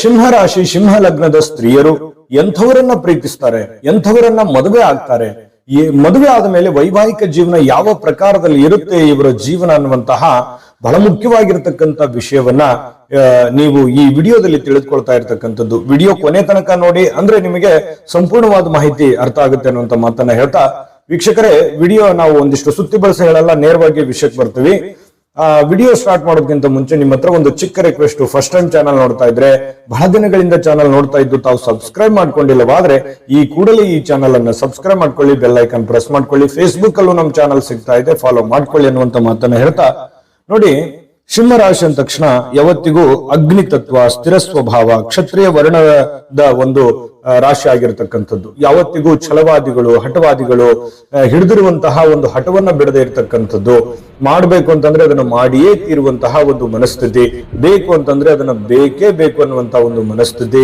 ಸಿಂಹ ರಾಶಿ, ಸಿಂಹ ಲಗ್ನದ ಸ್ತ್ರೀಯರು ಎಂಥವರನ್ನ ಪ್ರೀತಿಸ್ತಾರೆ, ಎಂಥವರನ್ನ ಮದುವೆ ಆಗ್ತಾರೆ, ಈ ಮದುವೆ ಆದ ಮೇಲೆ ವೈವಾಹಿಕ ಜೀವನ ಯಾವ ಪ್ರಕಾರದಲ್ಲಿ ಇರುತ್ತೆ, ಇವರ ಜೀವನ ಅನ್ನುವಂತಹ ಬಹಳ ಮುಖ್ಯವಾಗಿರ್ತಕ್ಕಂಥ ವಿಷಯವನ್ನ ನೀವು ಈ ವಿಡಿಯೋದಲ್ಲಿ ತಿಳಿದುಕೊಳ್ತಾ ಇರ್ತಕ್ಕಂಥದ್ದು. ವಿಡಿಯೋ ಕೊನೆ ತನಕ ನೋಡಿ, ಅಂದ್ರೆ ನಿಮಗೆ ಸಂಪೂರ್ಣವಾದ ಮಾಹಿತಿ ಅರ್ಥ ಆಗುತ್ತೆ ಅನ್ನುವಂತ ಮಾತನ್ನ ಹೇಳ್ತಾ, ವೀಕ್ಷಕರೇ, ವಿಡಿಯೋ ನಾವು ಒಂದಿಷ್ಟು ಸುತ್ತಿ ಬಳಸಿ ಹೇಳಲ್ಲ, ನೇರವಾಗಿ ವಿಷಯಕ್ಕೆ ಬರ್ತೀವಿ. ವಿಡಿಯೋ ಸ್ಟಾರ್ಟ್ ಮಾಡೋದಕ್ಕಿಂತ ಮುಂಚೆ ನಿಮ್ಮ ಹತ್ರ ಒಂದು ಚಿಕ್ಕ ರಿಕ್ವೆಸ್ಟ್ ಫಸ್ಟ್ ಟೈಮ್ ಚಾನಲ್ ನೋಡ್ತಾ ಇದ್ರೆ, ಬಹಳ ದಿನಗಳಿಂದ ಚಾನಲ್ ನೋಡ್ತಾ ಇದ್ದು ತಾವು ಸಬ್ಸ್ಕ್ರೈಬ್ ಮಾಡ್ಕೊಂಡಿಲ್ಲವಾದ್ರೆ, ಈ ಕೂಡಲೇ ಈ ಚಾನಲ್ ಅನ್ನ ಸಬ್ಸ್ಕ್ರೈಬ್ ಮಾಡ್ಕೊಳ್ಳಿ ಬೆಲ್ ಐಕನ್ ಪ್ರೆಸ್ ಮಾಡ್ಕೊಳ್ಳಿ. ಫೇಸ್ಬುಕ್ ಅಲ್ಲೂ ನಮ್ಮ ಚಾನಲ್ ಸಿಗ್ತಾ ಇದೆ ಫಾಲೋ ಮಾಡ್ಕೊಳ್ಳಿ ಅನ್ನುವಂತ ಮಾತನ್ನ ಹೇಳ್ತಾ, ನೋಡಿ ಸಿಂಹ ರಾಶಿ ಅಂದ ತಕ್ಷಣ ಯಾವತ್ತಿಗೂ ಅಗ್ನಿ ತತ್ವ, ಸ್ಥಿರ ಸ್ವಭಾವ, ಕ್ಷತ್ರಿಯ ವರ್ಣದ ಒಂದು ರಾಶಿ ಆಗಿರತಕ್ಕಂಥದ್ದು. ಯಾವತ್ತಿಗೂ ಛಲವಾದಿಗಳು, ಹಠವಾದಿಗಳು ಹಿಡಿದಿರುವಂತಹ ಒಂದು ಹಠವನ್ನ ಬಿಡದೆ ಇರತಕ್ಕಂಥದ್ದು. ಮಾಡಬೇಕು ಅಂತಂದ್ರೆ ಅದನ್ನ ಮಾಡಿಯೇ ತೀರುವಂತಹ ಒಂದು ಮನಸ್ಥಿತಿ. ಬೇಕು ಅಂತಂದ್ರೆ ಅದನ್ನ ಬೇಕೇ ಬೇಕು ಅನ್ನುವಂತಹ ಒಂದು ಮನಸ್ಥಿತಿ.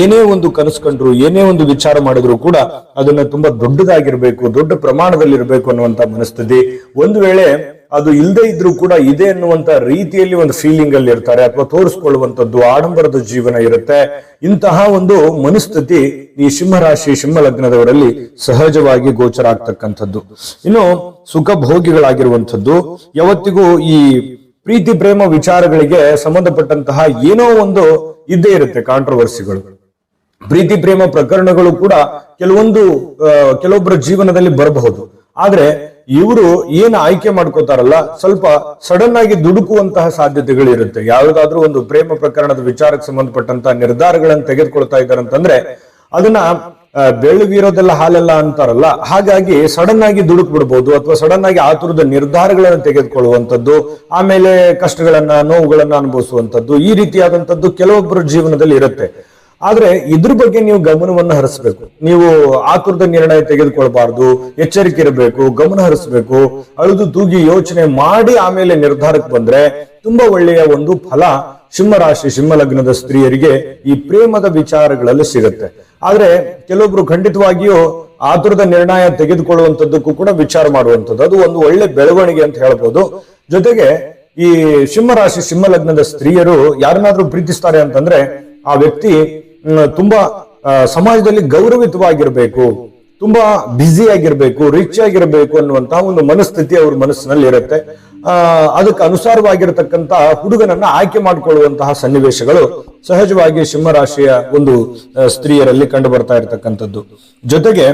ಏನೇ ಒಂದು ಕನಸು ಕಂಡ್ರು, ಏನೇ ಒಂದು ವಿಚಾರ ಮಾಡಿದ್ರು ಕೂಡ ಅದನ್ನ ತುಂಬಾ ದೊಡ್ಡದಾಗಿರ್ಬೇಕು, ದೊಡ್ಡ ಪ್ರಮಾಣದಲ್ಲಿ ಇರಬೇಕು ಅನ್ನುವಂತ ಮನಸ್ಥಿತಿ. ಒಂದು ವೇಳೆ ಅದು ಇಲ್ಲದೆ ಇದ್ರೂ ಕೂಡ ಇದೆ ಅನ್ನುವಂತ ರೀತಿಯಲ್ಲಿ ಒಂದು ಫೀಲಿಂಗ್ ಅಲ್ಲಿ ಇರ್ತಾರೆ ಅಥವಾ ತೋರಿಸ್ಕೊಳ್ಳುವಂತದ್ದು ಆಡಂಬರದ ಜೀವನ ಇರುತ್ತೆ. ಇಂತಹ ಒಂದು ಮನಸ್ಥಿತಿ ಈ ಸಿಂಹರಾಶಿ ಸಿಂಹ ಲಗ್ನದವರಲ್ಲಿ ಸಹಜವಾಗಿ ಗೋಚರ ಆಗ್ತಕ್ಕಂಥದ್ದು. ಇನ್ನು ಸುಖ ಭೋಗಿಗಳಾಗಿರುವಂಥದ್ದು ಯಾವತ್ತಿಗೂ ಈ ಪ್ರೀತಿ, ಪ್ರೇಮ ವಿಚಾರಗಳಿಗೆ ಸಂಬಂಧಪಟ್ಟಂತಹ ಏನೋ ಒಂದು ಇದ್ದೇ ಇರುತ್ತೆ ಕಾಂಟ್ರವರ್ಸಿಗಳು ಪ್ರೀತಿ, ಪ್ರೇಮ ಪ್ರಕರಣಗಳು ಕೂಡ ಕೆಲವೊಂದು ಕೆಲವೊಬ್ಬರ ಜೀವನದಲ್ಲಿ ಬರಬಹುದು. ಆದ್ರೆ ಇವರು ಏನು ಆಯ್ಕೆ ಮಾಡ್ಕೋತಾರಲ್ಲ, ಸ್ವಲ್ಪ ಸಡನ್ ಆಗಿ ದುಡುಕುವಂತಹ ಸಾಧ್ಯತೆಗಳು ಇರುತ್ತೆ ಯಾವುದಾದ್ರೂ ಒಂದು ಪ್ರೇಮ ಪ್ರಕರಣದ ವಿಚಾರಕ್ಕೆ ಸಂಬಂಧಪಟ್ಟಂತಹ ನಿರ್ಧಾರಗಳನ್ನು ತೆಗೆದುಕೊಳ್ತಾ ಇದ್ದಾರೆ ಅಂತಂದ್ರೆ, ಅದನ್ನ ಬೆಳ್ಳಗಿರೋದೆಲ್ಲ ಹಾಲೆಲ್ಲ ಅಂತಾರಲ್ಲ, ಹಾಗಾಗಿ ಸಡನ್ ಆಗಿ ದುಡುಕ್ ಬಿಡ್ಬೋದು ಅಥವಾ ಸಡನ್ ಆಗಿ ಆತುರದ ನಿರ್ಧಾರಗಳನ್ನು ತೆಗೆದುಕೊಳ್ಳುವಂಥದ್ದು, ಆಮೇಲೆ ಕಷ್ಟಗಳನ್ನ, ನೋವುಗಳನ್ನ ಅನುಭವಿಸುವಂಥದ್ದು, ಈ ರೀತಿಯಾದಂಥದ್ದು ಕೆಲವೊಬ್ಬರ ಜೀವನದಲ್ಲಿ ಇರುತ್ತೆ. ಆದ್ರೆ ಇದ್ರ ಬಗ್ಗೆ ನೀವು ಗಮನವನ್ನು ಹರಿಸಬೇಕು. ನೀವು ಆತುರದ ನಿರ್ಣಯ ತೆಗೆದುಕೊಳ್ಬಾರ್ದು, ಎಚ್ಚರಿಕೆ ಇರಬೇಕು, ಗಮನ ಹರಿಸಬೇಕು, ಅಳದು ತೂಗಿ ಯೋಚನೆ ಮಾಡಿ ಆಮೇಲೆ ನಿರ್ಧಾರಕ್ಕೆ ಬಂದ್ರೆ ತುಂಬಾ ಒಳ್ಳೆಯ ಒಂದು ಫಲ ಸಿಂಹರಾಶಿ ಸಿಂಹ ಲಗ್ನದ ಸ್ತ್ರೀಯರಿಗೆ ಈ ಪ್ರೇಮದ ವಿಚಾರಗಳಲ್ಲಿ ಸಿಗುತ್ತೆ. ಆದ್ರೆ ಕೆಲವೊಬ್ರು ಖಂಡಿತವಾಗಿಯೂ ಆತುರದ ನಿರ್ಣಯ ತೆಗೆದುಕೊಳ್ಳುವಂಥದ್ದಕ್ಕೂ ಕೂಡ ವಿಚಾರ ಮಾಡುವಂಥದ್ದು. ಅದು ಒಂದು ಒಳ್ಳೆ ಬೆಳವಣಿಗೆ ಅಂತ ಹೇಳ್ಬೋದು. ಜೊತೆಗೆ ಈ ಸಿಂಹರಾಶಿ, ಸಿಂಹಲಗ್ನದ ಸ್ತ್ರೀಯರು ಯಾರನ್ನಾದ್ರೂ ಪ್ರೀತಿಸ್ತಾರೆ ಅಂತಂದ್ರೆ ಆ ವ್ಯಕ್ತಿ ತುಂಬಾ ಸಮಾಜದಲ್ಲಿ ಗೌರವಿತವಾಗಿರ್ಬೇಕು, ತುಂಬಾ ಬ್ಯುಸಿ ಆಗಿರ್ಬೇಕು ರಿಚ್ ಆಗಿರ್ಬೇಕು ಅನ್ನುವಂತಹ ಒಂದು ಮನಸ್ಥಿತಿ ಅವ್ರ ಮನಸ್ಸಿನಲ್ಲಿ ಇರುತ್ತೆ. ಅದಕ್ಕೆ ಅನುಸಾರವಾಗಿರತಕ್ಕಂತ ಹುಡುಗನನ್ನ ಆಯ್ಕೆ ಮಾಡಿಕೊಳ್ಳುವಂತಹ ಸನ್ನಿವೇಶಗಳು ಸಹಜವಾಗಿ ಸಿಂಹರಾಶಿಯ ಒಂದು ಸ್ತ್ರೀಯರಲ್ಲಿ ಕಂಡು ಬರ್ತಾ ಇರತಕ್ಕಂಥದ್ದು. ಜೊತೆಗೆ,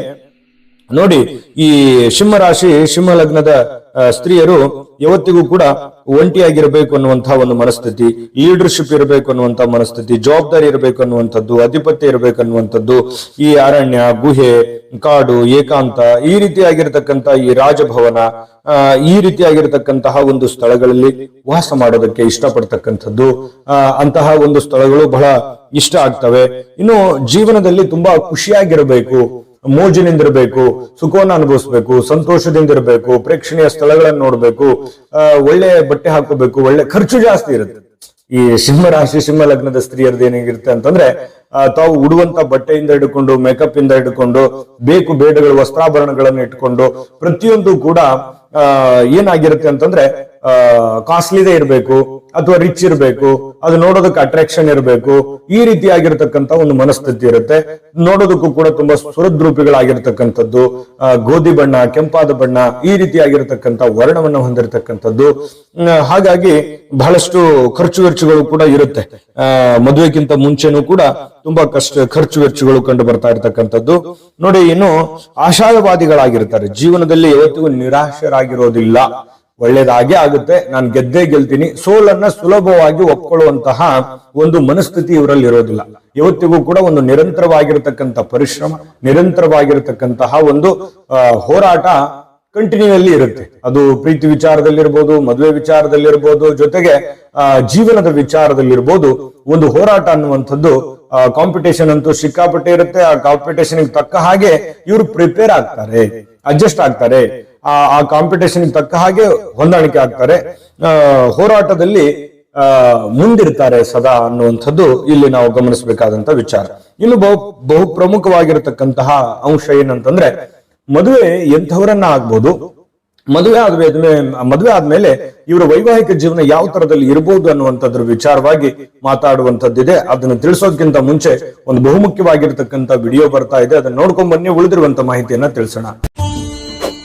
ನೋಡಿ, ಈ ಸಿಂಹರಾಶಿ ಸಿಂಹ ಲಗ್ನದ ಸ್ತ್ರೀಯರು ಯಾವತ್ತಿಗೂ ಕೂಡ ಒಂಟಿಯಾಗಿರ್ಬೇಕು ಅನ್ನುವಂತಹ ಒಂದು ಮನಸ್ಥಿತಿ ಲೀಡರ್ಶಿಪ್ ಇರಬೇಕು ಅನ್ನುವಂತಹ ಮನಸ್ಥಿತಿ, ಜವಾಬ್ದಾರಿ ಇರಬೇಕು ಅನ್ನುವಂಥದ್ದು, ಅಧಿಪತ್ಯ ಇರಬೇಕು ಅನ್ನುವಂಥದ್ದು, ಈ ಅರಣ್ಯ, ಗುಹೆ, ಕಾಡು, ಏಕಾಂತ, ಈ ರೀತಿಯಾಗಿರ್ತಕ್ಕಂಥ ಈ ರಾಜಭವನ ಈ ರೀತಿಯಾಗಿರ್ತಕ್ಕಂತಹ ಒಂದು ಸ್ಥಳಗಳಲ್ಲಿ ವಾಸ ಮಾಡೋದಕ್ಕೆ ಇಷ್ಟಪಡ್ತಕ್ಕಂಥದ್ದು. ಅಂತಹ ಒಂದು ಸ್ಥಳಗಳು ಬಹಳ ಇಷ್ಟ ಆಗ್ತವೆ. ಇನ್ನು ಜೀವನದಲ್ಲಿ ತುಂಬಾ ಖುಷಿಯಾಗಿರಬೇಕು. ಮೋಜಿನಿಂದಿರಬೇಕು, ಸುಖವನ್ನು ಅನುಭವಿಸ್ಬೇಕು ಸಂತೋಷದಿಂದ ಇರಬೇಕು ಪ್ರೇಕ್ಷಣೀಯ ಸ್ಥಳಗಳನ್ನು ನೋಡ್ಬೇಕು ಒಳ್ಳೆ ಬಟ್ಟೆ ಹಾಕೋಬೇಕು ಒಳ್ಳೆ ಖರ್ಚು ಜಾಸ್ತಿ ಇರುತ್ತೆ. ಈ ಸಿಂಹ ರಾಶಿ, ಸಿಂಹ ಲಗ್ನದ ಸ್ತ್ರೀಯರದ್ದು ಏನಾಗಿರುತ್ತೆ ಅಂತಂದ್ರೆ ತಾವು ಉಡುವಂತ ಬಟ್ಟೆಯಿಂದ ಹಿಡ್ಕೊಂಡು ಮೇಕಪ್ ಇಂದ ಹಿಡ್ಕೊಂಡು, ಬೇಕು ಬೇಡಗಳು, ವಸ್ತ್ರಾಭರಣಗಳನ್ನು ಇಟ್ಕೊಂಡು, ಪ್ರತಿಯೊಂದು ಕೂಡ ಏನಾಗಿರುತ್ತೆ ಅಂತಂದ್ರೆ ಕಾಸ್ಟ್ಲಿದೇ ಇರಬೇಕು. ಅಥವಾ ರಿಚ್ ಇರಬೇಕು, ಅದು ನೋಡೋದಕ್ಕೆ ಅಟ್ರಾಕ್ಷನ್ ಇರಬೇಕು, ಈ ರೀತಿಯಾಗಿರ್ತಕ್ಕಂತ ಒಂದು ಮನಸ್ಥಿತಿ ಇರುತ್ತೆ. ನೋಡೋದಕ್ಕೂ ಕೂಡ ತುಂಬಾ ಸುರದ್ರೂಪಿಗಳಾಗಿರ್ತಕ್ಕಂಥದ್ದು ಗೋಧಿ ಬಣ್ಣ, ಕೆಂಪಾದ ಬಣ್ಣ, ಈ ರೀತಿಯಾಗಿರ್ತಕ್ಕಂಥ ವರ್ಣವನ್ನು ಹೊಂದಿರತಕ್ಕಂಥದ್ದು. ಹಾಗಾಗಿ ಬಹಳಷ್ಟು ಖರ್ಚು ವೆಚ್ಚಗಳು ಕೂಡ ಇರುತ್ತೆ. ಮದುವೆಗಿಂತ ಮುಂಚೆನೂ ಕೂಡ ತುಂಬಾ ಕಷ್ಟ, ಖರ್ಚು ವೆಚ್ಚಗಳು ಕಂಡು ಬರ್ತಾ ಇರತಕ್ಕಂಥದ್ದು. ನೋಡಿ, ಇನ್ನು ಆಶಾವಾದಿಗಳಾಗಿರ್ತಾರೆ. ಜೀವನದಲ್ಲಿ ಯಾವತ್ತಿಗೂ ನಿರಾಶರಾಗಿರೋದಿಲ್ಲ. ಒಳ್ಳೇದಾಗೆ ಆಗುತ್ತೆ. ನಾನು ಗೆದ್ದೇ ಗೆಲ್ತೀನಿ. ಸೋಲನ್ನ ಸುಲಭವಾಗಿ ಒಪ್ಕೊಳ್ಳುವಂತಹ ಒಂದು ಮನಸ್ಥಿತಿ ಇವರಲ್ಲಿ ಇರೋದಿಲ್ಲ. ಇವತ್ತಿಗೂ ಕೂಡ ಒಂದು ನಿರಂತರವಾಗಿರತಕ್ಕಂಥ ಪರಿಶ್ರಮ, ನಿರಂತರವಾಗಿರತಕ್ಕಂತಹ ಒಂದು ಹೋರಾಟ ಕಂಟಿನ್ಯೂಯಲ್ಲಿ ಇರುತ್ತೆ. ಅದು ಪ್ರೀತಿ ವಿಚಾರದಲ್ಲಿರ್ಬೋದು, ಮದುವೆ ವಿಚಾರದಲ್ಲಿರ್ಬೋದು, ಜೊತೆಗೆ ಜೀವನದ ವಿಚಾರದಲ್ಲಿರ್ಬೋದು ಒಂದು ಹೋರಾಟ ಅನ್ನುವಂಥದ್ದು ಕಾಂಪಿಟೇಷನ್ ಅಂತೂ ಸಿಕ್ಕಾಪಟ್ಟೆ ಇರುತ್ತೆ. ಆ ಕಾಂಪಿಟೇಷನ್ ತಕ್ಕ ಹಾಗೆ ಇವರು ಪ್ರಿಪೇರ್ ಆಗ್ತಾರೆ ಅಡ್ಜಸ್ಟ್ ಆಗ್ತಾರೆ. ಆ ಕಾಂಪಿಟೇಷನ್ ತಕ್ಕ ಹಾಗೆ ಹೊಂದಾಣಿಕೆ ಆಗ್ತಾರೆ. ಹೋರಾಟದಲ್ಲಿ ಮುಂದಿರ್ತಾರೆ ಸದಾ ಅನ್ನುವಂಥದ್ದು ಇಲ್ಲಿ ನಾವು ಗಮನಿಸಬೇಕಾದಂತ ವಿಚಾರ. ಇನ್ನು ಬಹು ಬಹು ಪ್ರಮುಖವಾಗಿರತಕ್ಕಂತಹ ಅಂಶ ಏನಂತಂದ್ರೆ, ಮದುವೆ ಎಂಥವರನ್ನ ಆಗ್ಬೋದು. ಮದುವೆ ಆದ್ಮೇಲೆ ಮದುವೆ ಆದ್ಮೇಲೆ ಇವರ ವೈವಾಹಿಕ ಜೀವನ ಯಾವ ತರದಲ್ಲಿ ಇರಬಹುದು ಅನ್ನುವಂಥದ್ರ ವಿಚಾರವಾಗಿ ಮಾತಾಡುವಂತದ್ದಿದೆ ಅದನ್ನು ತಿಳಿಸೋದಕ್ಕಿಂತ ಮುಂಚೆ ಒಂದು ಬಹುಮುಖ್ಯವಾಗಿರ್ತಕ್ಕಂಥ ವಿಡಿಯೋ ಬರ್ತಾ ಇದೆ. ಅದನ್ನ ನೋಡ್ಕೊಂಡ್ ಬನ್ನಿ ಉಳಿದಿರುವಂತ ಮಾಹಿತಿಯನ್ನ ತಿಳಿಸೋಣ.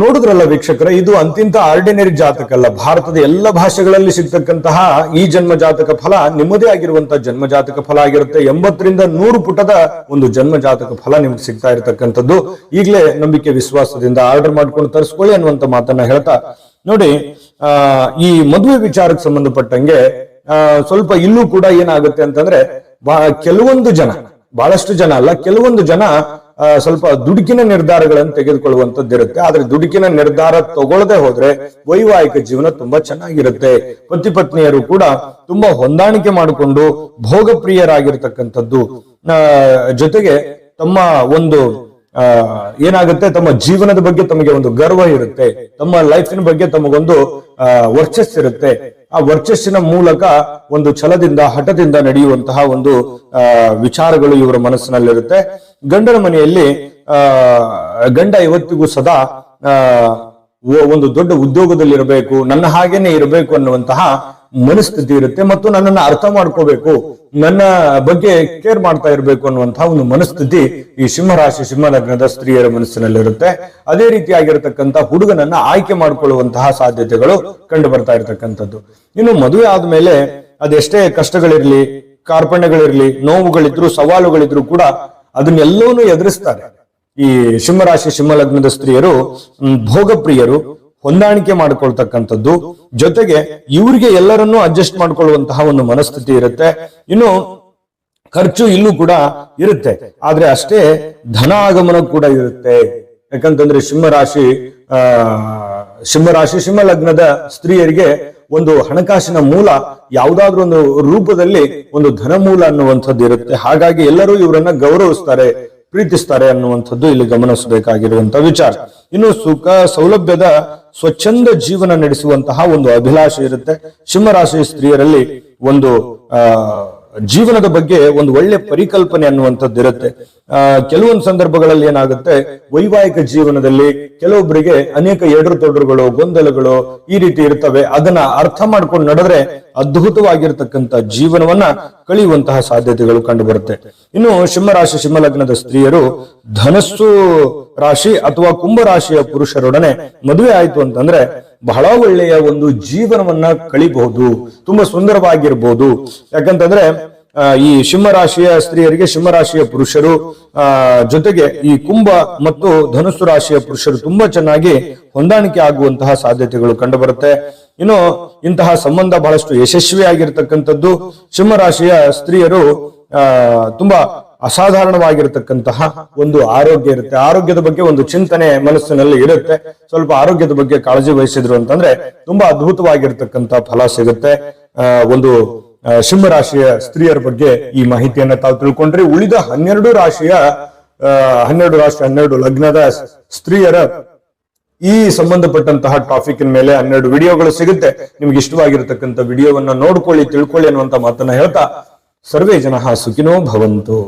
ನೋಡಿದ್ರಲ್ಲ ವೀಕ್ಷಕರ, ಇದು ಅಂತಿಂತ ಆರ್ಡಿನರಿ ಜಾತಕ ಅಲ್ಲ ಭಾರತದ ಎಲ್ಲ ಭಾಷೆಗಳಲ್ಲಿ ಸಿಗ್ತಕ್ಕಂತಹ ಈ ಜನ್ಮ ಜಾತಕ ಫಲ ನಿಮ್ಮದೇ ಆಗಿರುವಂತಹ ಜನ್ಮ ಜಾತಕ ಫಲ ಆಗಿರುತ್ತೆ. ಎಂಬತ್ತರಿಂದ ನೂರು ಪುಟದ ಒಂದು ಜನ್ಮ ಜಾತಕ ಫಲ ನಿಮ್ಗೆ ಸಿಗ್ತಾ ಇರತಕ್ಕಂಥದ್ದು. ಈಗಲೇ ನಂಬಿಕೆ, ವಿಶ್ವಾಸದಿಂದ ಆರ್ಡರ್ ಮಾಡ್ಕೊಂಡು ತರಿಸ್ಕೊಳ್ಳಿ ಅನ್ನುವಂತ ಮಾತನ್ನ ಹೇಳ್ತಾ, ನೋಡಿ ಈ ಮದುವೆ ವಿಚಾರಕ್ಕೆ ಸಂಬಂಧಪಟ್ಟಂಗೆ ಸ್ವಲ್ಪ ಇಲ್ಲೂ ಕೂಡ ಏನಾಗುತ್ತೆ ಅಂತಂದ್ರೆ ಕೆಲವೊಂದು ಜನ, ಬಹಳಷ್ಟು ಜನ ಅಲ್ಲ, ಕೆಲವೊಂದು ಜನ ಸ್ವಲ್ಪ ದುಡುಕಿನ ನಿರ್ಧಾರಗಳನ್ನು ತೆಗೆದುಕೊಳ್ಳುವಂತದ್ದಿರುತ್ತೆ ಆದ್ರೆ ದುಡುಕಿನ ನಿರ್ಧಾರ ತಗೊಳ್ಳದೆ ಹೋದ್ರೆ ವೈವಾಹಿಕ ಜೀವನ ತುಂಬಾ ಚೆನ್ನಾಗಿರುತ್ತೆ. ಪತಿ ಪತ್ನಿಯರು ಕೂಡ ತುಂಬಾ ಹೊಂದಾಣಿಕೆ ಮಾಡಿಕೊಂಡು ಭೋಗಪ್ರಿಯರಾಗಿರ್ತಕ್ಕಂಥದ್ದು ಜೊತೆಗೆ ತಮ್ಮ ಒಂದು ಏನಾಗುತ್ತೆ, ತಮ್ಮ ಜೀವನದ ಬಗ್ಗೆ ತಮಗೆ ಒಂದು ಗರ್ವ ಇರುತ್ತೆ. ತಮ್ಮ ಲೈಫಿನ ಬಗ್ಗೆ ತಮಗೊಂದು ವರ್ಚಸ್ ವರ್ಚಸ್ಸಿರುತ್ತೆ ಆ ವರ್ಚಸ್ಸಿನ ಮೂಲಕ ಒಂದು ಛಲದಿಂದ, ಹಠದಿಂದ ನಡೆಯುವಂತಹ ಒಂದು ವಿಚಾರಗಳು ಇವರ ಮನಸ್ಸಿನಲ್ಲಿರುತ್ತೆ. ಗಂಡನ ಮನೆಯಲ್ಲಿ ಗಂಡ ಇವತ್ತಿಗೂ ಸದಾ ಒಂದು ದೊಡ್ಡ ಉದ್ಯೋಗದಲ್ಲಿರಬೇಕು, ನನ್ನ ಹಾಗೇನೆ ಇರಬೇಕು ಅನ್ನುವಂತಹ ಮನಸ್ಥಿತಿ ಇರುತ್ತೆ ಮತ್ತು ನನ್ನನ್ನು ಅರ್ಥ ಮಾಡ್ಕೋಬೇಕು, ನನ್ನ ಬಗ್ಗೆ ಕೇರ್ ಮಾಡ್ತಾ ಇರಬೇಕು ಅನ್ನುವಂತಹ ಒಂದು ಮನಸ್ಥಿತಿ ಈ ಸಿಂಹರಾಶಿ ಸಿಂಹ ಲಗ್ನದ ಸ್ತ್ರೀಯರ ಮನಸ್ಸಿನಲ್ಲಿರುತ್ತೆ. ಅದೇ ರೀತಿಯಾಗಿರ್ತಕ್ಕಂಥ ಹುಡುಗನನ್ನ ಆಯ್ಕೆ ಮಾಡಿಕೊಳ್ಳುವಂತಹ ಸಾಧ್ಯತೆಗಳು ಕಂಡು ಬರ್ತಾ ಇರತಕ್ಕಂಥದ್ದು. ಇನ್ನು ಮದುವೆ ಆದ್ಮೇಲೆ ಅದೆಷ್ಟೇ ಕಷ್ಟಗಳಿರ್ಲಿ, ಕಾರ್ಪಣ್ಯಗಳಿರ್ಲಿ, ನೋವುಗಳಿದ್ರು, ಸವಾಲುಗಳಿದ್ರು ಕೂಡ ಅದನ್ನೆಲ್ಲವನ್ನೂ ಎದುರಿಸ್ತಾರೆ. ಈ ಸಿಂಹರಾಶಿ ಸಿಂಹ ಲಗ್ನದ ಸ್ತ್ರೀಯರು ಭೋಗಪ್ರಿಯರು ಹೊಂದಾಣಿಕೆ ಮಾಡ್ಕೊಳ್ತಕ್ಕಂಥದ್ದು. ಜೊತೆಗೆ ಇವರಿಗೆ ಎಲ್ಲರನ್ನೂ ಅಡ್ಜಸ್ಟ್ ಮಾಡ್ಕೊಳ್ಳುವಂತಹ ಒಂದು ಮನಸ್ಥಿತಿ ಇರುತ್ತೆ. ಇನ್ನು ಖರ್ಚು ಇಲ್ಲೂ ಕೂಡ ಇರುತ್ತೆ. ಆದ್ರೆ ಅಷ್ಟೇ ಧನ ಆಗಮನ ಕೂಡ ಇರುತ್ತೆ. ಯಾಕಂತಂದ್ರೆ ಸಿಂಹರಾಶಿ, ಆ, ಸಿಂಹರಾಶಿ ಸಿಂಹ ಲಗ್ನದ ಸ್ತ್ರೀಯರಿಗೆ ಒಂದು ಹಣಕಾಸಿನ ಮೂಲ ಯಾವುದಾದ್ರೂ ಒಂದು ರೂಪದಲ್ಲಿ ಒಂದು ಧನ ಮೂಲ ಅನ್ನುವಂಥದ್ದು ಇರುತ್ತೆ. ಹಾಗಾಗಿ ಎಲ್ಲರೂ ಇವರನ್ನ ಗೌರವಿಸ್ತಾರೆ. ಪ್ರೀತಿಸ್ತಾರೆ ಅನ್ನುವಂಥದ್ದು ಇಲ್ಲಿ ಗಮನಿಸಬೇಕಾಗಿರುವಂತ ವಿಚಾರ. ಇನ್ನು ಸುಖ, ಸೌಲಭ್ಯದ ಸ್ವಚ್ಛಂದ ಜೀವನ ನಡೆಸುವಂತಹ ಒಂದು ಅಭಿಲಾಷೆ ಇರುತ್ತೆ. ಸಿಂಹರಾಶಿ ಸ್ತ್ರೀಯರಲ್ಲಿ ಒಂದು, ಆ ಜೀವನದ ಬಗ್ಗೆ ಒಂದು ಒಳ್ಳೆ ಪರಿಕಲ್ಪನೆ ಅನ್ನುವಂಥದ್ದು ಇರುತ್ತೆ. ಆ, ಕೆಲವೊಂದು ಸಂದರ್ಭಗಳಲ್ಲಿ ಏನಾಗುತ್ತೆ, ವೈವಾಹಿಕ ಜೀವನದಲ್ಲಿ ಕೆಲವೊಬ್ಬರಿಗೆ ಅನೇಕ ಎಡರು ತೊಡರುಗಳು, ಗೊಂದಲಗಳು ಈ ರೀತಿ ಇರ್ತವೆ. ಅದನ್ನ ಅರ್ಥ ಮಾಡ್ಕೊಂಡು ನಡೆದ್ರೆ ಅದ್ಭುತವಾಗಿರ್ತಕ್ಕಂಥ ಜೀವನವನ್ನ ಕಳೆಯುವಂತಹ ಸಾಧ್ಯತೆಗಳು ಕಂಡು ಬರುತ್ತೆ ಇನ್ನು ಸಿಂಹರಾಶಿ, ಸಿಂಹಲಗ್ನದ ಸ್ತ್ರೀಯರು ಧನಸ್ಸು ರಾಶಿ ಅಥವಾ ಕುಂಭ ರಾಶಿಯ ಪುರುಷರೊಡನೆ ಮದುವೆ ಆಯ್ತು ಅಂತಂದ್ರೆ ಬಹಳ ಒಳ್ಳೆಯ ಒಂದು ಜೀವನವನ್ನ ಕಳಿಬಹುದು, ತುಂಬಾ ಸುಂದರವಾಗಿರ್ಬೋದು. ಯಾಕಂತಂದ್ರೆ ಈ ಸಿಂಹರಾಶಿಯ ಸ್ತ್ರೀಯರಿಗೆ ಸಿಂಹರಾಶಿಯ ಪುರುಷರು ಜೊತೆಗೆ ಈ ಕುಂಭ ಮತ್ತು ಧನುಸ್ಸು ರಾಶಿಯ ಪುರುಷರು ತುಂಬಾ ಚೆನ್ನಾಗಿ ಹೊಂದಾಣಿಕೆ ಆಗುವಂತಹ ಸಾಧ್ಯತೆಗಳು ಕಂಡುಬರುತ್ತೆ. ಇನ್ನು ಇಂತಹ ಸಂಬಂಧ ಬಹಳಷ್ಟು ಯಶಸ್ವಿಯಾಗಿರ್ತಕ್ಕಂಥದ್ದು ಸಿಂಹರಾಶಿಯ ಸ್ತ್ರೀಯರು ತುಂಬಾ ಅಸಾಧಾರಣವಾಗಿರತಕ್ಕಂತಹ ಒಂದು ಆರೋಗ್ಯ ಇರುತ್ತೆ. ಆರೋಗ್ಯದ ಬಗ್ಗೆ ಒಂದು ಚಿಂತನೆ ಮನಸ್ಸಿನಲ್ಲಿ ಇರುತ್ತೆ. ಸ್ವಲ್ಪ ಆರೋಗ್ಯದ ಬಗ್ಗೆ ಕಾಳಜಿ ವಹಿಸಿದ್ರು ಅಂತಂದ್ರೆ ತುಂಬಾ ಅದ್ಭುತವಾಗಿರ್ತಕ್ಕಂಥ ಫಲ ಸಿಗುತ್ತೆ. ಒಂದು ಸಿಂಹ ರಾಶಿಯ ಸ್ತ್ರೀಯರ ಬಗ್ಗೆ ಈ ಮಾಹಿತಿಯನ್ನ ತಾವು ತಿಳ್ಕೊಂಡ್ರಿ. ಉಳಿದ ಹನ್ನೆರಡು ರಾಶಿಯ ಹನ್ನೆರಡು ರಾಶಿ, ಹನ್ನೆರಡು ಲಗ್ನದ ಸ್ತ್ರೀಯರ ಈ ಸಂಬಂಧಪಟ್ಟಂತಹ ಟಾಪಿಕ್ ಮೇಲೆ ಹನ್ನೆರಡು ವಿಡಿಯೋಗಳು ಸಿಗುತ್ತೆ. ನಿಮ್ಗೆ ಇಷ್ಟವಾಗಿರತಕ್ಕಂಥ ವಿಡಿಯೋವನ್ನ ನೋಡ್ಕೊಳ್ಳಿ, ತಿಳ್ಕೊಳ್ಳಿ ಅನ್ನುವಂತ ಮಾತನ್ನ ಹೇಳ್ತಾ ಸರ್ವೇ ಜನ ಸುಖಿನೋ ಭವಂತು.